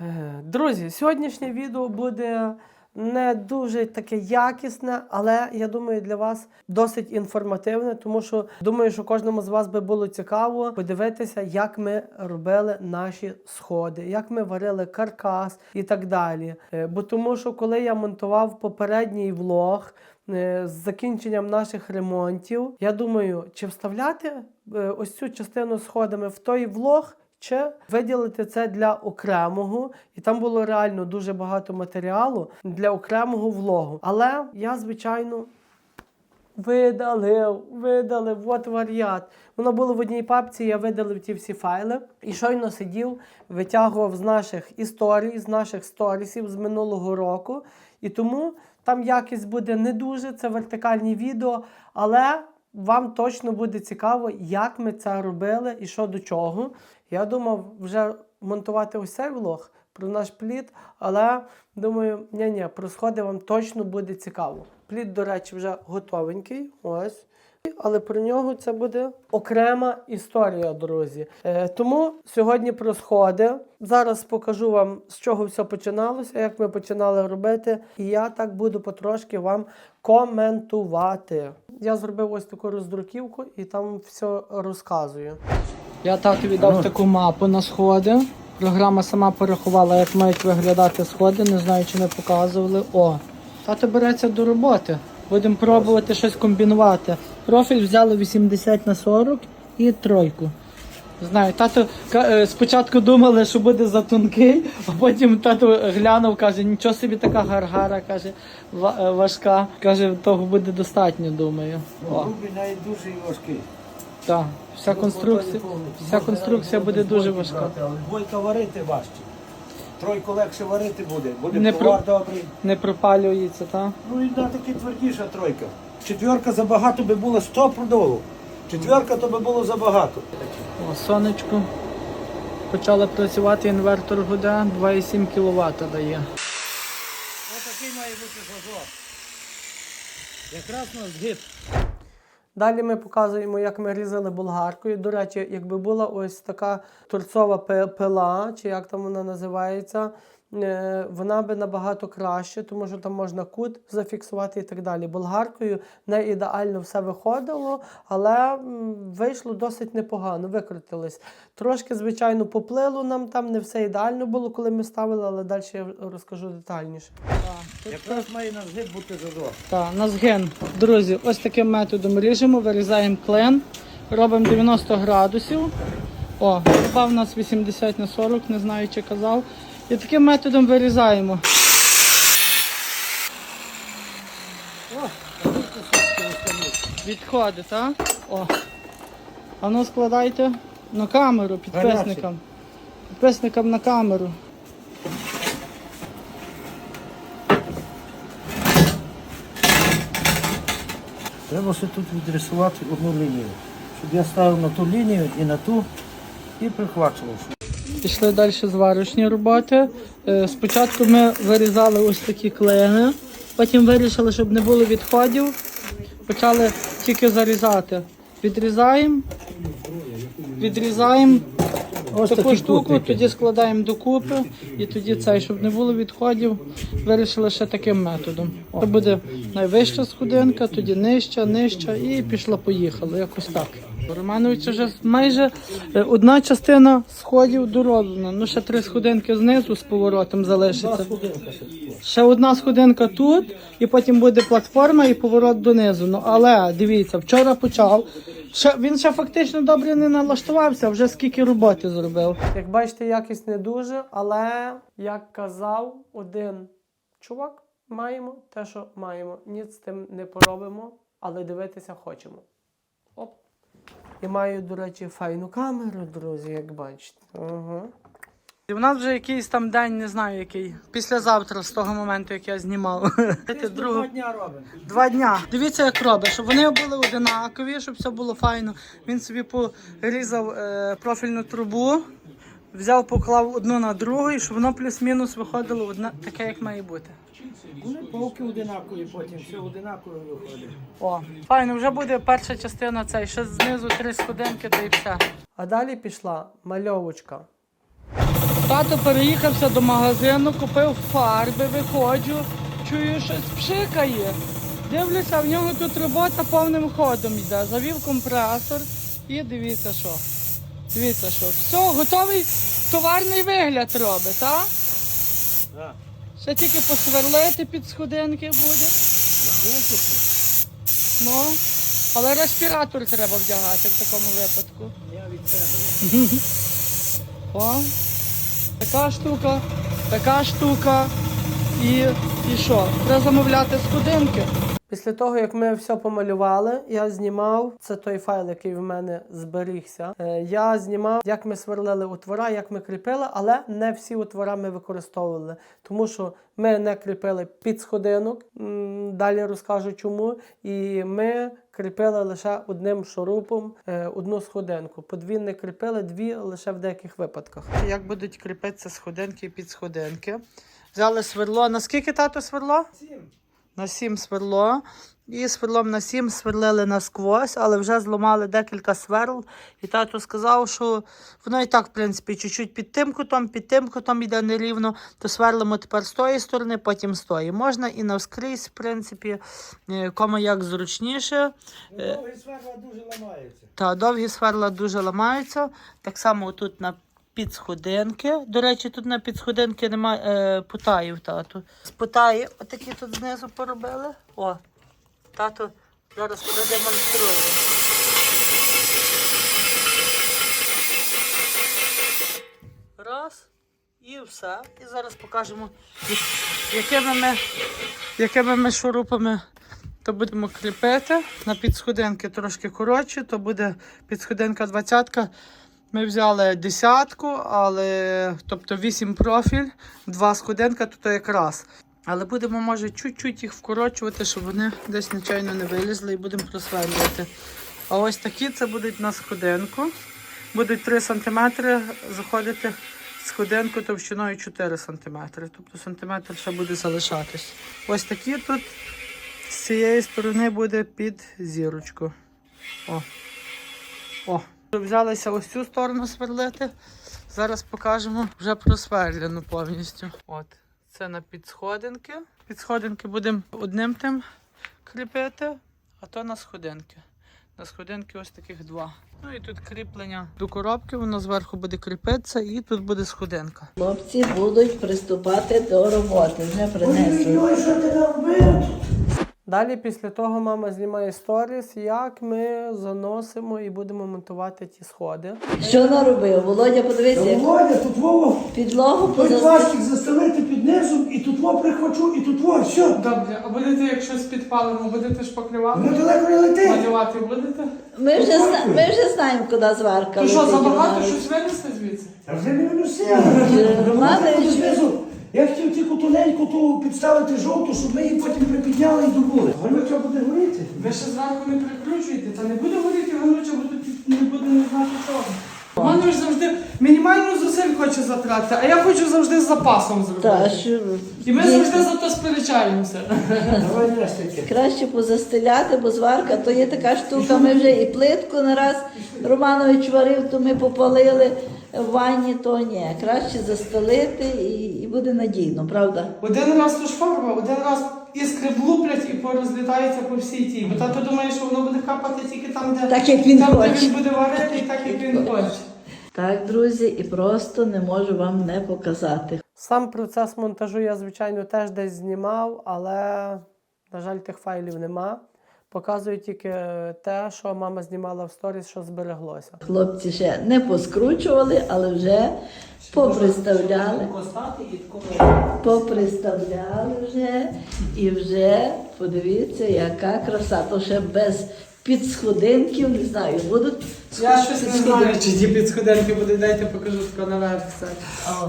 Е, Друзі, сьогоднішнє відео буде не дуже таке якісне, але я думаю, для вас досить інформативне, тому що думаю, що кожному з вас би було цікаво подивитися, як ми робили наші сходи, як ми варили каркас і так далі. Е, Бо тому, що коли я монтував попередній влог. е, З закінченням наших ремонтів, я думаю, чи вставляти ось цю частину сходами в той влог, чи виділити це для окремого, і там було реально дуже багато матеріалу для окремого влогу. Але я, звичайно, видалив, видалив, от варіант. Воно було в одній папці, я видалив ті всі файли і щойно сидів, витягував з наших історій, з наших сторісів з минулого року. І тому там якість буде не дуже, це вертикальні відео, але вам точно буде цікаво, як ми це робили і що до чого. Я думав вже монтувати ось цей влог про наш плід, але думаю, ні-ні, про сходи вам точно буде цікаво. Плід, до речі, вже готовенький. Ось. Але про нього це буде окрема історія, друзі. Е, тому сьогодні про сходи. Зараз покажу вам, з чого все починалося, як ми починали робити. І я так буду потрошки вам коментувати. Я зробив ось таку роздруківку і там все розказую. Я татові дав таку мапу на сходи. Програма сама порахувала, як мають виглядати сходи. Не знаю, чи не показували. О, тато береться до роботи. Будемо пробувати щось комбінувати. Профіль взяли 80 на 40 і тройку. Знаю, тато е, спочатку думали, що буде за тонкий, а потім тато глянув, каже, нічого собі така гаргара, каже, е, важка. Каже, того буде достатньо, думаю. О, Грубий навіть дуже важкий. так, вся конструкція, вся конструкція буде дуже важка. Але двойка варити важче. Тройку легше варити буде, буде Не повар добрий. Не пропалюється, так? Ну і да, таки твердіша тройка. Четверка забагато би було стопудово. Четверка то би було забагато. О, сонечко. Почали працювати, інвертор гуде, 2,7 кВт дає. Отакий має бути зазор. Якраз на згиб. Далі ми показуємо, як ми різали болгаркою. До речі, якби була ось така торцова пи- пила, чи як там вона називається, вона би набагато краще, тому що там можна кут зафіксувати і так далі. Болгаркою не ідеально все виходило, але вийшло досить непогано, викрутились. Трошки, звичайно, поплило нам там, не все ідеально було, коли ми ставили, але далі я розкажу детальніше. Якраз має на згиб бути зазор. Так, на згин. Друзі, ось таким методом ріжемо, вирізаємо клен, робимо 90 градусів. О, у нас 80 на 40, не знаю, чи казав. І таким методом вирізаємо. Відходить, так? О. А ну складайте на камеру підписникам. Підписникам на камеру. Треба ще тут відрисувати одну лінію. Щоб я ставив на ту лінію і на ту і прихвачував. Пішли далі зварочні роботи. Е, Спочатку ми вирізали ось такі клини, потім вирішили, щоб не було відходів. Почали тільки зарізати. Відрізаємо, відрізаємо Ось таку штуку, тоді складаємо докупи і тоді цей, щоб не було відходів, вирішили ще таким методом. Це буде найвища сходинка, тоді нижча, нижча і пішла-поїхала, якось так. У Романовича вже майже е, одна частина сходів дороблена. Ну ще три сходинки знизу з поворотом залишиться. Ще одна сходинка тут, і потім буде платформа і поворот донизу. Ну але дивіться, вчора почав. Ще, він ще фактично добре не налаштувався, вже скільки роботи зробив. Як бачите, якість не дуже, але як казав один чувак, маємо те, що маємо. Ніц з тим не поробимо, але дивитися хочемо. І маю, до речі, файну камеру, друзі, як бачите. Ага. І в нас вже якийсь там день, не знаю який. Післязавтра, з того моменту, як я знімав. Два дня робимо. Два дня. Дивіться, як робить, щоб вони були одинакові, щоб все було файно. Він собі порізав е, профільну трубу, взяв, поклав одну на другу, і щоб воно плюс-мінус виходило одне, таке, як має бути. Вони полки одинакові, потім все одинаково виходить. О, файно, вже буде перша частина цей, ще знизу три сходинки та і все. А далі пішла мальовочка. Тато переїхався до магазину, купив фарби, виходжу, чую, щось пшикає. Дивлюся, в нього тут робота повним ходом йде. Завів компресор і дивіться що. Дивіться що. Все, готовий товарний вигляд робить, так? Так. Ще тільки посверлити під сходинки буде. Ну, але респіратор треба вдягати в такому випадку. Я від себе. О, така штука, така штука. І, і що? Треба замовляти сходинки. Після того, як ми все помалювали, я знімав це той файл, який в мене зберігся. Е, Я знімав, як ми сверлили утвора, як ми кріпили, але не всі утвора ми використовували, тому що ми не кріпили під сходинок. Далі розкажу чому. І ми кріпили лише одним шурупом е, одну сходинку. Подвійне кріпили дві лише в деяких випадках. Як будуть кріпитися сходинки під сходинки? Взяли сверло. Наскільки тато сверло? На 7 сверло. І сверлом на 7 сверлили насквозь, але вже зламали декілька сверл. І тато сказав, що воно і так, в принципі, чуть-чуть під тим кутом, під тим кутом йде нерівно, то сверлимо тепер з тої сторони, потім з тої. Можна і навскрізь, в принципі, е, кому як зручніше. Е, Довгі сверла дуже ламаються. Та довгі сверла дуже ламаються. Так само тут на підсходинки. До речі, тут на підсходинки немає е, путаїв, тату. З путаї отакі тут знизу поробили. О, тато зараз продемонструє. Раз. І все. І зараз покажемо, якими ми, якими ми шурупами то будемо кріпити. На підсходинки трошки коротше, то буде підсходинка 20. Ми взяли десятку, але тобто 8 профіль, 2 сходинка, то якраз. Але будемо, може, чуть-чуть їх вкорочувати, щоб вони десь нечайно не вилізли і будемо просверлювати. А ось такі це будуть на сходинку. Будуть 3 см заходити сходинку товщиною 4 см. Тобто сантиметр ще буде залишатись. Ось такі тут з цієї сторони буде під зірочку. О. О. Взялися ось цю сторону сверлити. Зараз покажемо вже просверлену повністю. От. Це на підсходинки. Підсходинки будемо одним тим кріпити, а то на сходинки. На сходинки ось таких два. Ну і тут кріплення до коробки, воно зверху буде кріпитися, і тут буде сходинка. Хлопці будуть приступати до роботи. Вже принесли. Ой, що ти робив? Далі, після того, мама знімає сторіс, як ми заносимо і будемо монтувати ті сходи. Що наробив? Володя, подивися, як Володя, тут Вова, підлогу той пластик застелити під низом, і тут во прихвачу, і тут во, все. Добре, а будете, якщо підпалимо, будете шпаклювати? Воно далеко не летить. Малювати будете? Ми вже, зна- ми вже знаємо, куди зварка То що, летить. забагато Вона- щось винесли звідси? А вже не виносила. Романович. знизу. Я хотів тільки тоненьку ту підставити жовту, щоб ми її потім припідняли і добули. Горюча буде горіти. Ви ще зверху не прикручуєте, та не буде горіти горюча, бо тут не буде не знати чого. Роман ж завжди мінімальну зусиль хоче затратити, а я хочу завжди з запасом Та, зробити. що... І ми завжди за то сперечаємося. Давай нестики. Краще позастеляти, бо зварка то є така штука. Ми вже і плитку не раз Романович варив, то ми попалили в ванні, то ні. Краще застелити і, і буде надійно, правда? Один раз то ж фарба, один раз іскри влуплять і порозлітаються по всій тій. Бо тато думає, що воно буде капати тільки там, де, Так, як він там, де хоче. він буде варити, і так, як він хоче. Так, друзі, і просто не можу вам не показати. Сам процес монтажу я, звичайно, теж десь знімав, але, на жаль, тих файлів нема. Показую тільки те, що мама знімала в сторіс, що збереглося. Хлопці ще не поскручували, але вже поприставляли. Поприставляли вже і вже подивіться, яка краса. То ще без підсходинків, не знаю, будуть Я щось не знаю, чи ті підсходинки будуть, дайте покажу тако наверх все.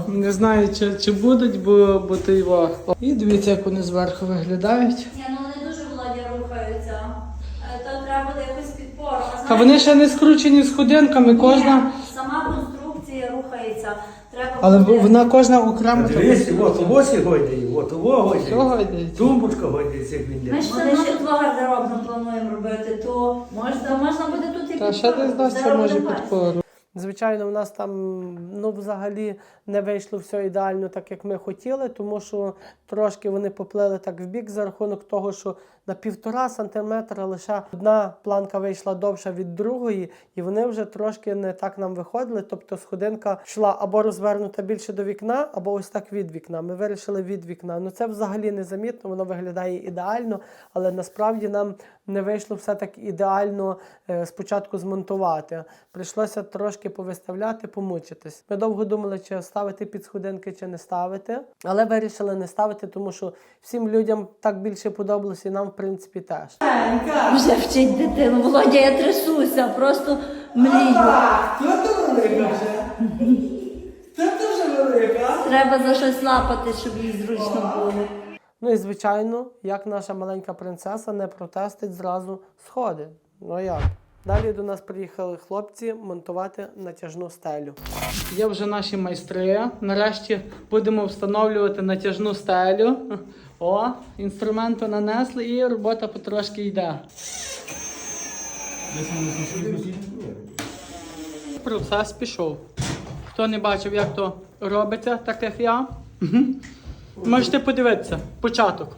Не знаю, чи, чи будуть, бо, бо то його. І дивіться, як вони зверху виглядають. Ні, ну вони дуже володя рухаються. Е, То треба буде якусь підпору. А Та вони ще не скручені сходинками, кожна. сама конструкція рухається. Треба Але вона кожна окремо. Дивись, от ось гойдає, от того Всього гойдає. Тумбочка як він Ми ще ж все одно тут два гардеробно плануємо робити, то можна, можна буде тут і Та ще десь дасть це може підпору. Звичайно, в нас там ну, взагалі не вийшло все ідеально, так як ми хотіли, тому що трошки вони поплили так в бік за рахунок того, що на півтора сантиметра лише одна планка вийшла довша від другої, і вони вже трошки не так нам виходили. Тобто сходинка йшла або розвернута більше до вікна, або ось так від вікна. Ми вирішили від вікна. Ну це взагалі незамітно, воно виглядає ідеально, але насправді нам не вийшло все так ідеально е, спочатку змонтувати. Прийшлося трошки повиставляти, помучитись. Ми довго думали, чи ставити під сходинки, чи не ставити, але вирішили не ставити, тому що всім людям так більше подобалося, і нам, в принципі, теж. Вже вчить дитину. Володя, я трясуся, просто мрію. Хто ти велика вже? Хто ти вже велика? Треба за щось лапати, щоб їй зручно було. Ну і звичайно, як наша маленька принцеса не протестить зразу сходи. Ну як? Далі до нас приїхали хлопці монтувати натяжну стелю. Є вже наші майстри. Нарешті будемо встановлювати натяжну стелю. О, інструменту нанесли і робота потрошки йде. Процес пішов. Хто не бачив, як то робиться, так як я, можете подивитися. Початок.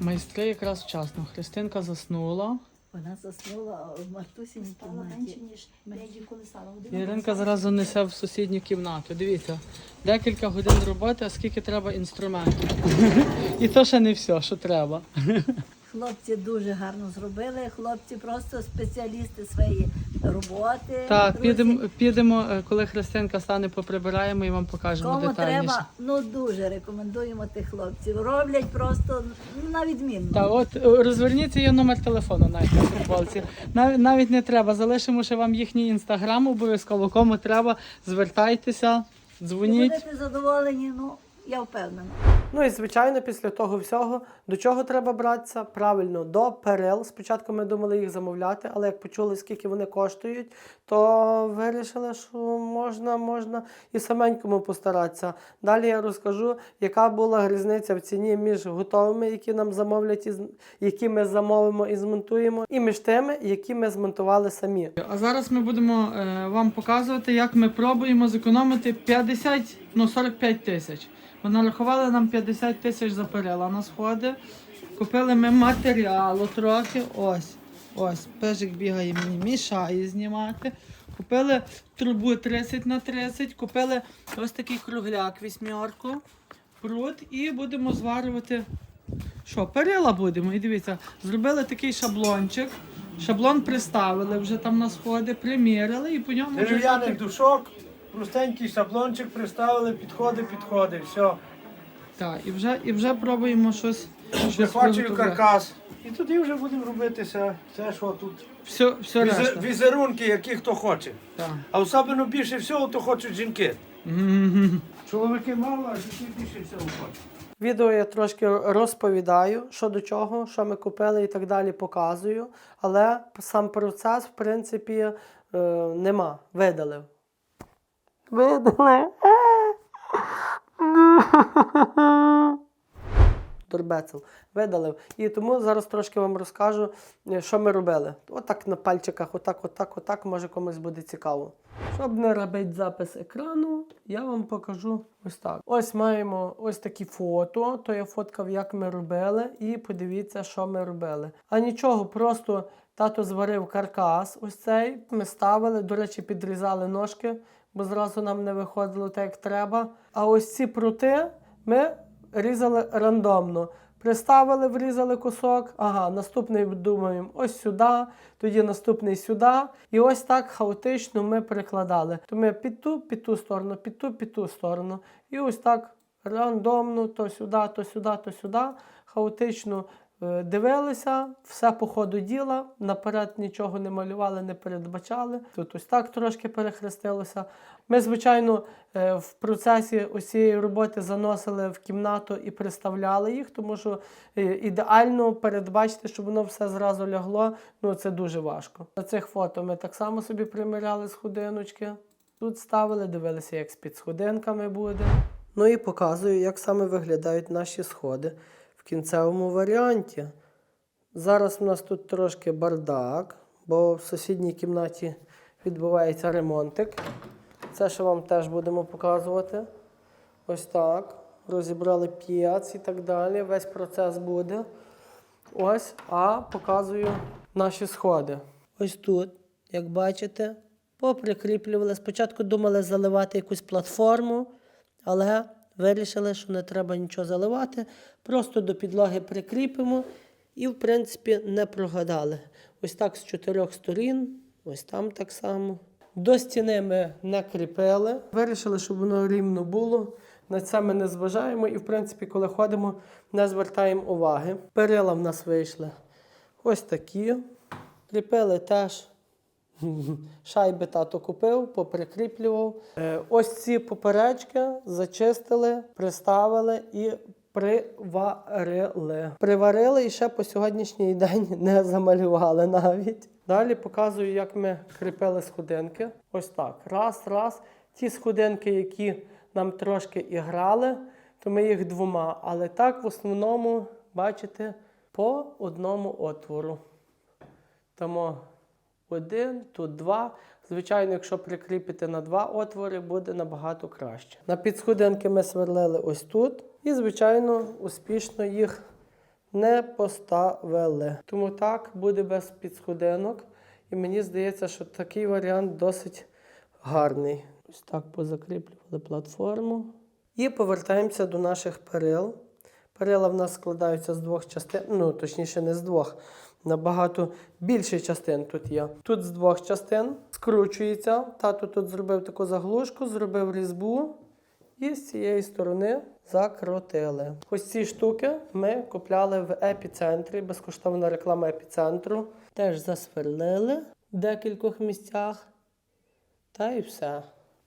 Майстри якраз вчасно. Христинка заснула. Вона заснула в Мартусіній кімнаті. ніж Леді Колесала. Іринка зразу несе в сусідню кімнату. Дивіться, декілька годин роботи, а скільки треба інструментів. І то ще не все, що треба. Хлопці дуже гарно зробили. Хлопці просто спеціалісти своєї роботи. Так, Друзі, підемо, підемо, коли Христинка стане, поприбираємо і вам покажемо Кому детальніше. треба, ну дуже рекомендуємо тих хлопців. Роблять просто ну, на відмінно. Так, от е, розверніться є номер телефону навіть на футболці. Навіть, навіть не треба. Залишимо ще вам їхній інстаграм обов'язково. Кому треба, звертайтеся, І дзвоніть. будете задоволені, ну я впевнена. Ну і звичайно, після того всього до чого треба братися? Правильно, до перил. Спочатку ми думали їх замовляти, але як почули, скільки вони коштують, то вирішили, що можна, можна і саменькому постаратися. Далі я розкажу, яка була різниця в ціні між готовими, які нам замовлять, і які ми замовимо і змонтуємо, і між тими, які ми змонтували самі. А зараз ми будемо е, вам показувати, як ми пробуємо зекономити 50, ну 45 тисяч. Нарахували нам 50 тисяч за перила на сходи. Купили ми матеріалу трохи. Ось. Ось, пежик бігає мені, мішає знімати. Купили трубу 30 на 30, купили ось такий кругляк вісьмерку, пруд і будемо зварювати що, перила будемо. І дивіться, зробили такий шаблончик. Шаблон приставили вже там на сходи, приміряли і по ньому так- душок, простенький шаблончик приставили, підходи, підходи, все. Так, і вже, і вже пробуємо щось. щось виготовляти. каркас. І тоді вже будемо робити все, все що тут. Все, все Візе- решта. Візерунки, які хто хоче. Так. А особливо більше всього, то хочуть жінки. Мгм. Чоловіки мало, а жінки більше всього хочуть. Відео я трошки розповідаю, що до чого, що ми купили і так далі, показую. Але сам процес, в принципі, е, нема. Видалив. Видалив. Дурбецел. Видалив. І тому зараз трошки вам розкажу, що ми робили. Отак на пальчиках, отак, отак, отак, може комусь буде цікаво. Щоб не робити запис екрану, я вам покажу ось так. Ось маємо ось такі фото. То я фоткав, як ми робили, і подивіться, що ми робили. А нічого, просто тато зварив каркас. Ось цей. Ми ставили, до речі, підрізали ножки, бо зразу нам не виходило так, як треба. А ось ці прути ми різали рандомно. Приставили, врізали кусок. Ага, наступний думаємо ось сюди, тоді наступний сюди. І ось так хаотично ми перекладали. То ми під ту, під ту сторону, під ту, під ту сторону. І ось так рандомно, то сюди, то сюди, то сюди, хаотично Дивилися, все по ходу діла, наперед нічого не малювали, не передбачали. Тут ось так трошки перехрестилося. Ми, звичайно, е, в процесі усієї роботи заносили в кімнату і приставляли їх, тому що е, ідеально передбачити, щоб воно все зразу лягло, ну це дуже важко. На цих фото ми так само собі приміряли сходиночки. Тут ставили, дивилися, як з підсходинками буде. Ну і показую, як саме виглядають наші сходи в кінцевому варіанті. Зараз у нас тут трошки бардак, бо в сусідній кімнаті відбувається ремонтик. Це ще вам теж будемо показувати. Ось так. Розібрали п'єц і так далі. Весь процес буде. Ось, а показую наші сходи. Ось тут, як бачите, поприкріплювали. Спочатку думали заливати якусь платформу, але вирішили, що не треба нічого заливати. Просто до підлоги прикріпимо і, в принципі, не прогадали. Ось так з чотирьох сторін, ось там так само. До стіни ми не кріпили. Вирішили, щоб воно рівно було. На це ми не зважаємо і, в принципі, коли ходимо, не звертаємо уваги. Перила в нас вийшли ось такі. Кріпили теж. Шайби тато купив, поприкріплював. Е, Ось ці поперечки зачистили, приставили і приварили. Приварили і ще по сьогоднішній день не замалювали навіть. Далі показую, як ми кріпили сходинки. Ось так. Раз, раз. Ті сходинки, які нам трошки і грали, то ми їх двома. Але так в основному, бачите, по одному отвору. Тому один, тут два. Звичайно, якщо прикріпити на два отвори, буде набагато краще. На підсходинки ми сверлили ось тут. І, звичайно, успішно їх не поставили. Тому так буде без підсходинок. І мені здається, що такий варіант досить гарний. Ось так позакріплювали платформу. І повертаємося до наших перил. Перила в нас складаються з двох частин, ну точніше, не з двох. Набагато більше частин тут є. Тут з двох частин скручується. Тато тут зробив таку заглушку, зробив різьбу і з цієї сторони закрутили. Ось ці штуки ми купляли в епіцентрі, безкоштовна реклама епіцентру. Теж засверлили в декількох місцях. Та і все.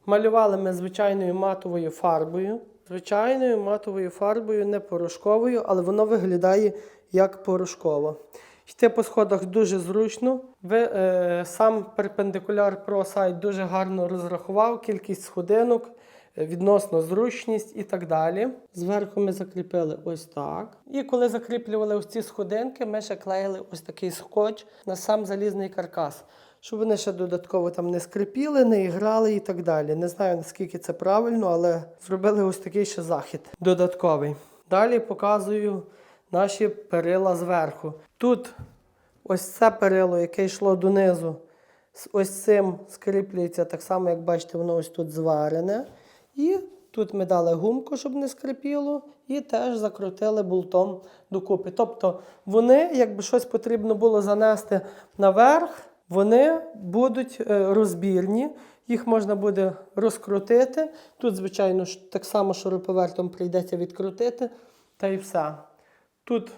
Малювали ми звичайною матовою фарбою. Звичайною матовою фарбою, не порошковою, але воно виглядає як порошково. Йти по сходах дуже зручно. Ви, е, сам перпендикуляр Pro сайт дуже гарно розрахував кількість сходинок, е, відносно зручність і так далі. Зверху ми закріпили ось так. І коли закріплювали ось ці сходинки, ми ще клеїли ось такий скотч на сам залізний каркас. Щоб вони ще додатково там не скрипіли, не іграли і так далі. Не знаю наскільки це правильно, але зробили ось такий ще захід додатковий. Далі показую наші перила зверху. Тут ось це перило, яке йшло донизу, ось цим скріплюється так само, як бачите, воно ось тут зварене. І тут ми дали гумку, щоб не скрипіло, і теж закрутили болтом докупи. Тобто вони, якби щось потрібно було занести наверх, вони будуть е, розбірні, їх можна буде розкрутити. Тут, звичайно, так само шуруповертом прийдеться відкрутити, та й все. Тут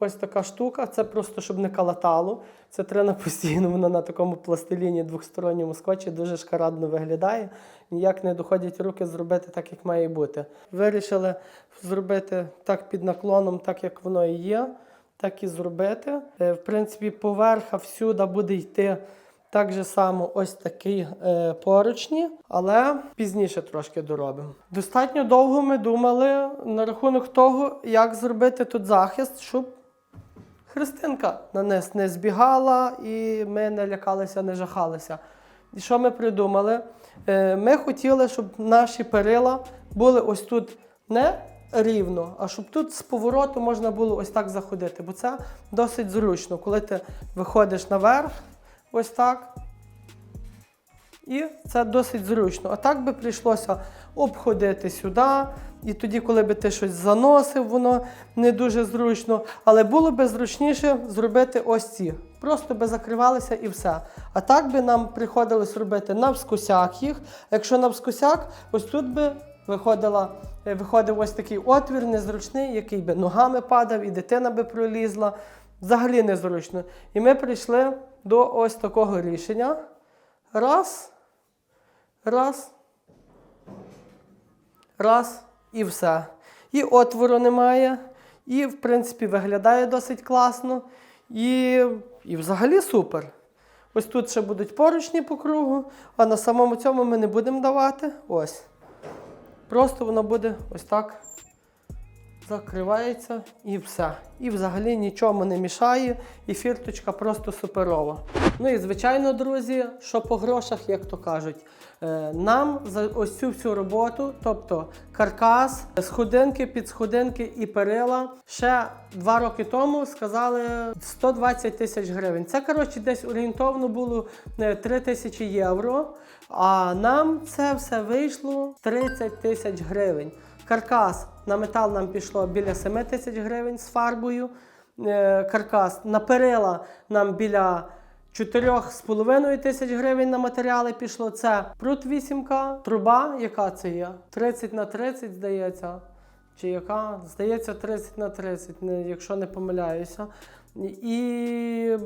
ось така штука, це просто щоб не калатало. Це треба постійно, воно на такому пластиліні двохсторонньому скотчі дуже шкарадно виглядає. Ніяк не доходять руки зробити так, як має бути. Вирішили зробити так під наклоном, так як воно і є, так і зробити. Е, В принципі, поверха всюди буде йти. Так же само ось такі е, поручні, але пізніше трошки доробимо. Достатньо довго ми думали на рахунок того, як зробити тут захист, щоб Христинка на нас не збігала і ми не лякалися, не жахалися. І що ми придумали? Е, Ми хотіли, щоб наші перила були ось тут не рівно, а щоб тут з повороту можна було ось так заходити, бо це досить зручно, коли ти виходиш наверх, ось так. І це досить зручно. А так би прийшлося обходити сюди. І тоді, коли би ти щось заносив, воно не дуже зручно. Але було би зручніше зробити ось ці. Просто би закривалися і все. А так би нам приходилось робити навскосяк їх. Якщо навскосяк, ось тут би виходила, е, виходив ось такий отвір незручний, який би ногами падав, і дитина би пролізла. Взагалі незручно. І ми прийшли до ось такого рішення. Раз, раз, раз і все. І отвору немає, і, в принципі, виглядає досить класно. І, і взагалі супер. Ось тут ще будуть поручні по кругу, а на самому цьому ми не будемо давати. Ось. Просто воно буде ось так закривається і все. І взагалі нічому не мішає, і фірточка просто суперова. Ну і звичайно, друзі, що по грошах, як то кажуть, е, нам за ось цю всю роботу, тобто каркас, сходинки, підсходинки і перила, ще два роки тому сказали 120 тисяч гривень. Це коротше десь орієнтовно було е, 3 тисячі євро. А нам це все вийшло 30 тисяч гривень. Каркас на метал нам пішло біля 7 тисяч гривень з фарбою. Е, Каркас на перила нам біля 4,5 тисяч гривень на матеріали пішло. Це прут 8К, труба, яка це є? 30 на 30, здається. Чи яка? Здається, 30 на 30, не- якщо не помиляюся. І,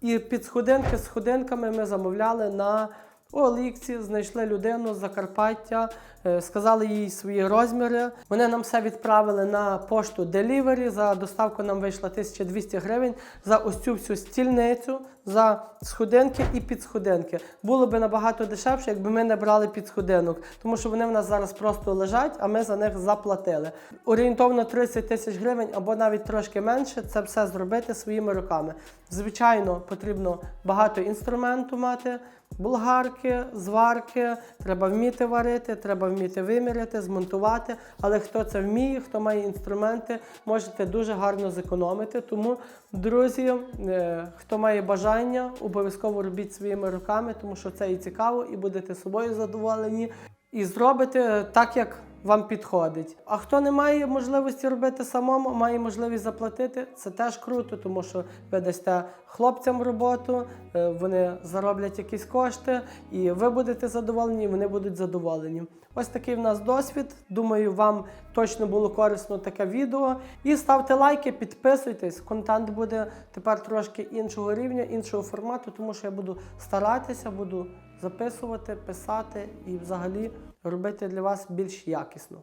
і під сходинки з сходинками ми замовляли на Оліксі, знайшли людину з Закарпаття, е, сказали їй свої розміри. Вони нам все відправили на пошту Delivery. За доставку нам вийшло 1200 гривень за ось цю всю стільницю, за сходинки і підсходинки. Було би набагато дешевше, якби ми не брали підсходинок, тому що вони в нас зараз просто лежать, а ми за них заплатили. Орієнтовно 30 тисяч гривень або навіть трошки менше. Це все зробити своїми руками. Звичайно, потрібно багато інструменту мати. Булгарки, зварки, треба вміти варити, треба вміти виміряти, змонтувати. Але хто це вміє, хто має інструменти, можете дуже гарно зекономити. Тому, друзі, е, хто має бажання, обов'язково робіть своїми руками, тому що це і цікаво, і будете собою задоволені. І зробите так, як вам підходить. А хто не має можливості робити самому, має можливість заплатити, це теж круто, тому що ви дасте хлопцям роботу, е, вони зароблять якісь кошти, і ви будете задоволені, і вони будуть задоволені. Ось такий в нас досвід. Думаю, вам точно було корисно таке відео. І ставте лайки, підписуйтесь. Контент буде тепер трошки іншого рівня, іншого формату, тому що я буду старатися, буду записувати, писати і взагалі робити для вас більш якісно.